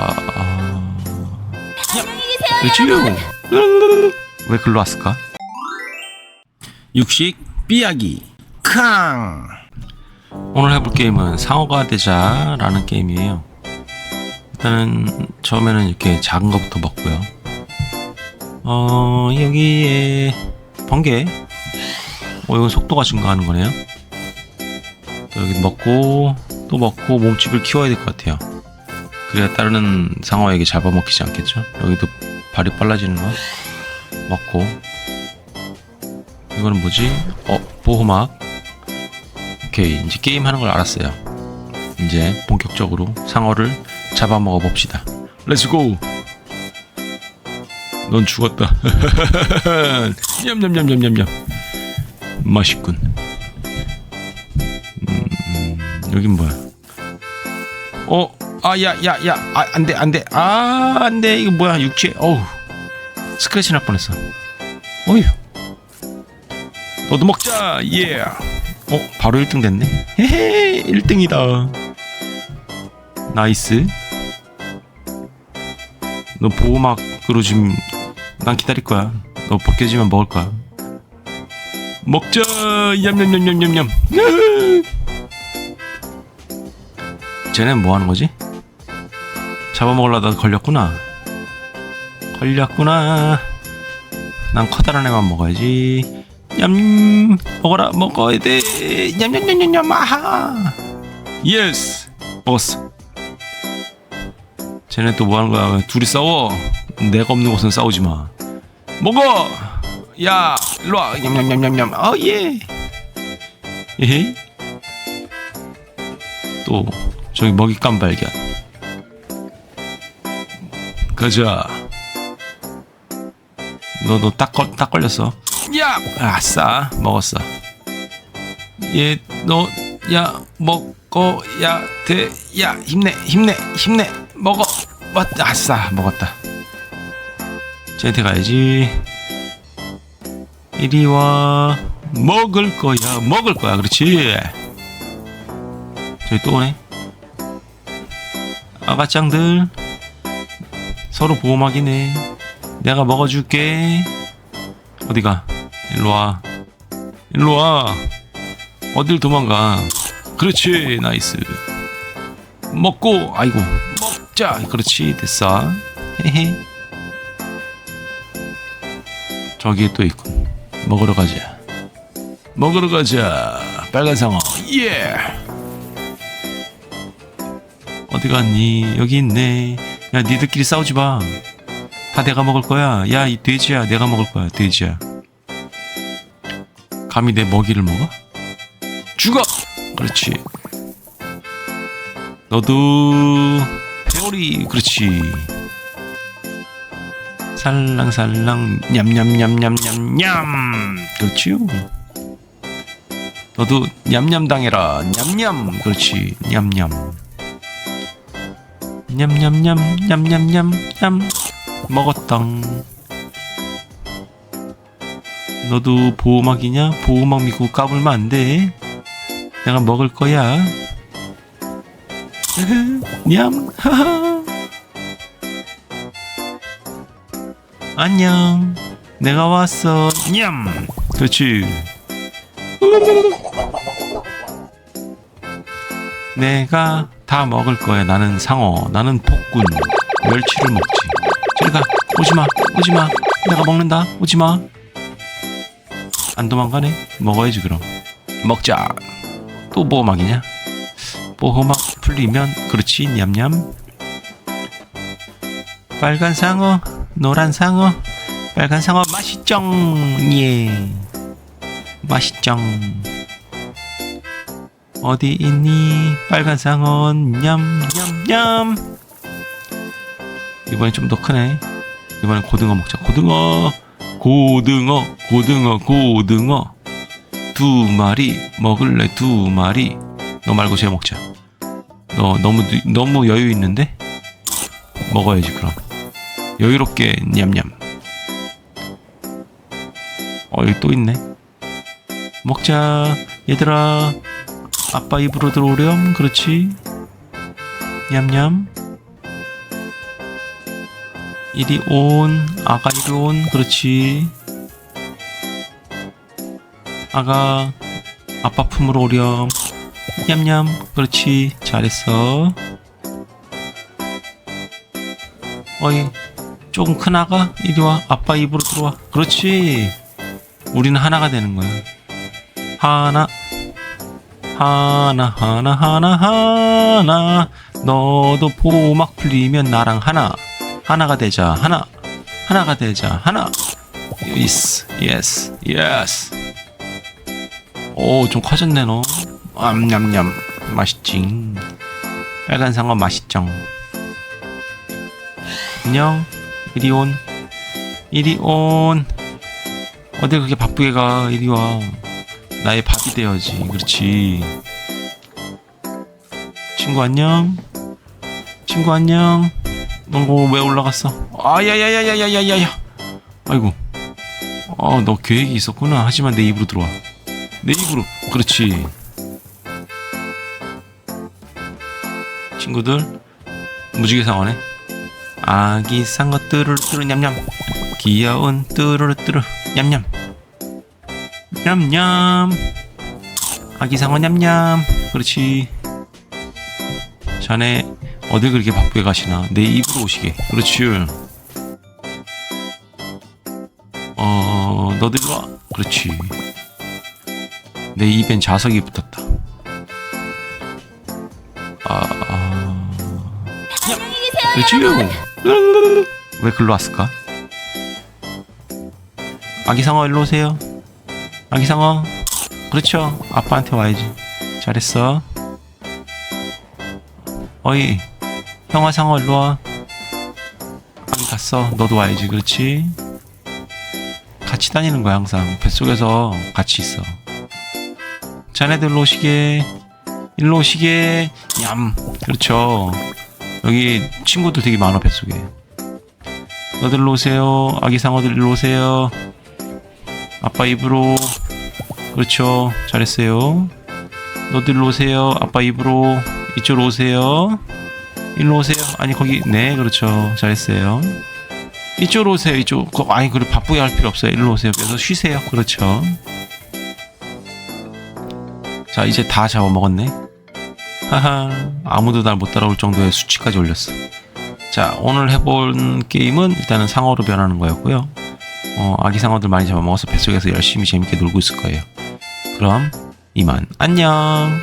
아... 안녕히 계세요. 그치요? 왜 글로 왔을까? 육식 삐약이. 캉. 오늘 해볼 게임은 상어가 되자라는 게임이에요. 일단은 처음에는 이렇게 작은 것부터 먹고요. 어 여기에 번개. 어 이건 속도가 증가하는 거네요. 또 여기 먹고 또 먹고 몸집을 키워야 될 것 같아요 그래야 다른 상어에게 잡아먹히지 않겠죠? 여기도 발이 빨라지는 거? 먹고. 이거는 뭐지? 어 보호막. 오케이 이제 게임 하는 걸 알았어요. 이제 본격적으로 상어를 잡아먹어 봅시다. 렛츠고 넌 죽었다. 냠냠냠냠냠냠. 맛있군. 음, 여긴 뭐야? 어? 아, 야, 야, 야, 아, 안 돼, 안 돼. 아, 안 돼. 이거 뭐야, 육체. 어우. 스크래치 날 뻔했어. 어휴. 너도 먹자, 예. 어, 바로 1등 됐네. 헤헤, 1등이다. 나이스. 너 보호막으로 지금 난 기다릴 거야. 너 벗겨지면 먹을 거야. 먹자, 냠냠냠냠냠냠. 쟤는 뭐 하는 거지? 잡아먹으려다 걸렸구나. 걸렸구나. 난 커다란 애만 먹어야지. 냠 먹어라 먹어야 돼. 냠냠냠냠냠 아하. 예스 먹었어. 쟤네 또 뭐 하는 거야? 왜 둘이 싸워. 내가 없는 곳은 싸우지 마. 먹어. 야 일로 와. 냠냠냠냠냠. 어 예. 에헤이. 또 저기 먹잇감 발견. 가자. 너 너딱딱 걸렸어. 야, 아싸 먹었어. 얘 너 야 먹어야 돼. 야 힘내 힘내 힘내 먹어. 맞 아싸 먹었다. 쟤한테 가야지. 이리 와 먹을 거야 먹을 거야 그렇지. 저기 또 오네. 아가짱들 서로 보호막이네. 내가 먹어줄게. 어디가? 일로 와. 일로 와. 어딜 도망가? 그렇지, 나이스. 먹고, 아이고, 먹자. 그렇지, 됐어. 헤헤. 저기에 또 있군. 먹으러 가자. 먹으러 가자. 빨간 상어. 예. 어디 갔니? 여기 있네. 야, 니들끼리 싸우지 마. 다 내가 먹을 거야. 야, 이 돼지야. 내가 먹을 거야. 돼지야. 감히 내 먹이를 먹어? 죽어! 그렇지. 너도 회오리. 그렇지. 살랑살랑 냠냠냠냠냠냠. 그렇지요. 너도 냠냠 당해라. 냠냠. 그렇지. 냠냠. 냠냠냠 냠냠냠. 냠 먹었당. 너도 보호막이냐? 보호막 믿고 까불면 안 돼. 내가 먹을 거야. 냠. 하하 안녕. 내가 왔어. 냠. 그렇지. 내가 다 먹을 거야. 나는 상어, 나는 폭군, 멸치를 먹지. 저리 가, 오지 마, 오지 마. 내가 먹는다, 오지 마. 안 도망가네. 먹어야지 그럼. 먹자. 또 보호막이냐? 보호막 풀리면 그렇지, 냠냠. 빨간 상어, 노란 상어, 빨간 상어 맛있쩡, 예. 맛있쩡. 어디 있니? 빨간 상어 냠냠냠. 이번엔 좀 더 크네. 이번엔 고등어 먹자. 고등어. 고등어 고등어 고등어. 두 마리 먹을래 두 마리. 너 말고 쟤 먹자. 너 너무 너무 여유 있는데? 먹어야지 그럼. 여유롭게 냠냠. 어 여기 또 있네. 먹자 얘들아 아빠 입으로 들어오렴. 그렇지? 냠냠. 이리 온. 아가 이리 온. 그렇지. 아가 아빠 품으로 오렴. 냠냠. 그렇지. 잘했어. 어이 조금 큰 아가? 이리 와. 아빠 입으로 들어와. 그렇지. 우리는 하나가 되는 거야. 하나 하나 하나 하나 하나. 너도 포막 풀리면 나랑 하나. 하나가 되자 하나. 하나가 되자 하나. 예스 예스 예스 오좀 커졌네 너. 암냠냠. 맛있지. 빨간 상어 맛있죠. 안녕. 이리 온. 이리 온. 어딜 그렇게 바쁘게 가 이리 와 나의 밥이 되어야지. 그렇지. 친구 안녕. 친구 안녕. 넌왜 뭐, 올라갔어? 아야야야야야야야 아이고. 어너 계획이 있었구나. 하지만 내 입으로 들어와. 내 입으로. 그렇지. 친구들 무지개 상어네. 아기 상어 뚜루뚜루 냠냠. 귀여운 뚜루뚜루 냠냠. 냠냠. 아기 상어 냠냠. 그렇지. 자네 어딜 그렇게 바쁘게 가시나? 내 입으로 오시게. 그렇지. 어 너들 와. 그렇지. 내 입엔 자석이 붙었다. 아, 아... 그렇지요 왜 글로 왔을까? 아기 상어 일로 오세요 아기 상어. 그렇죠. 아빠한테 와야지. 잘했어. 어이 형아 상어 일로 와. 아기 갔어. 너도 와야지. 그렇지? 같이 다니는 거야 항상. 뱃속에서 같이 있어. 자네들 일로 오시게. 일로 오시게. 얌. 그렇죠. 여기 친구들 되게 많아 뱃속에. 너들 일로 오세요. 아기 상어들 일로 오세요 아빠 입으로. 그렇죠. 잘했어요. 너들 오세요. 아빠 입으로. 이쪽으로 오세요. 일로 오세요. 아니 거기. 네 그렇죠. 잘했어요. 이쪽으로 오세요. 이쪽. 거- 아니 그래 바쁘게 할 필요 없어요. 일로 오세요. 그래서 쉬세요. 그렇죠. 자 이제 다 잡아먹었네. 하하. 아무도 날 못 따라올 정도의 수치까지 올렸어. 자 오늘 해본 게임은 일단은 상어로 변하는 거였고요 어, 아기 상어들 많이 잡아먹어서 뱃속에서 열심히 재밌게 놀고 있을 거예요. 그럼 이만. 안녕